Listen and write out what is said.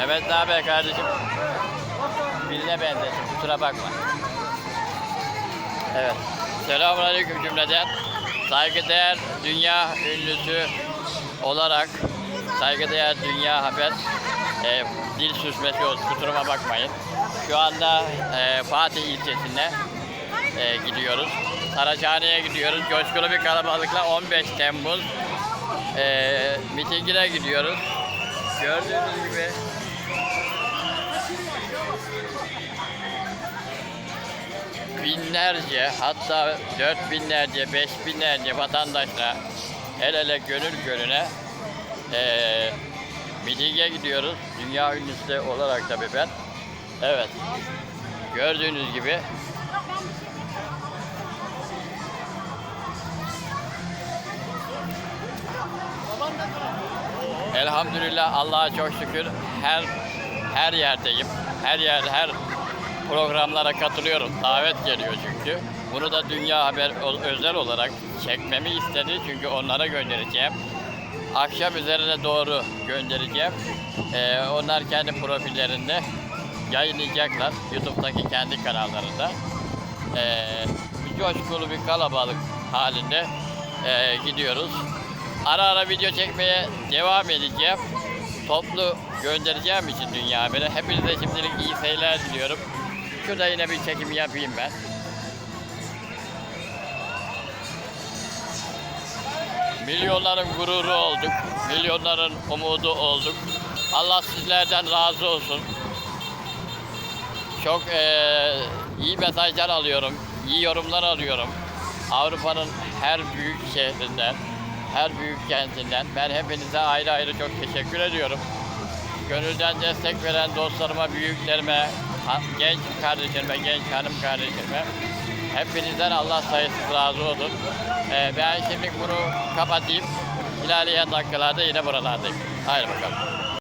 Mehmet ne haber kardeşim? Birine benzesin kusura bakma. Evet. Selamünaleyküm cümleden. Saygıdeğer dünya ünlüsü olarak saygıdeğer dünya haber e, dil sürçmesi olsun kusuruma bakmayın. Şu anda e, Fatih ilçesine e, gidiyoruz. Saraçhane'ye gidiyoruz. Coşkulu bir kalabalıkla 15 Temmuz e, mitingine gidiyoruz. Gördüğünüz gibi binlerce hatta dört binlerce, beş binlerce vatandaşla el ele gönül gönüle eee mitinge gidiyoruz. Dünya ünlüsü olarak tabii ben. Evet. Gördüğünüz gibi Elhamdülillah Allah'a çok şükür her her yerdeyim. Her yer her programlara katılıyorum. Davet geliyor çünkü. Bunu da Dünya Haber özel olarak çekmemi istedi çünkü onlara göndereceğim. Akşam üzerine doğru göndereceğim. Ee, onlar kendi profillerinde yayınlayacaklar. YouTube'daki kendi kanallarında. Ee, bir coşkulu bir kalabalık halinde ee, gidiyoruz. Ara ara video çekmeye devam edeceğim. Toplu göndereceğim için Dünya Haber'e. Hepinize şimdilik iyi seyirler diliyorum. Şurada yine bir çekim yapayım ben. Milyonların gururu olduk. Milyonların umudu olduk. Allah sizlerden razı olsun. Çok eee, iyi mesajlar alıyorum. iyi yorumlar alıyorum. Avrupa'nın her büyük şehrinden, her büyük kentinden ben hepinize ayrı ayrı çok teşekkür ediyorum. Gönülden destek veren dostlarıma, büyüklerime, genç kardeşlerime, genç hanım kardeşlerime hepinizden Allah sayısız razı olsun. Ee, ben şimdi bunu kapatayım. İlerleyen dakikalarda yine buralardayım. Haydi bakalım.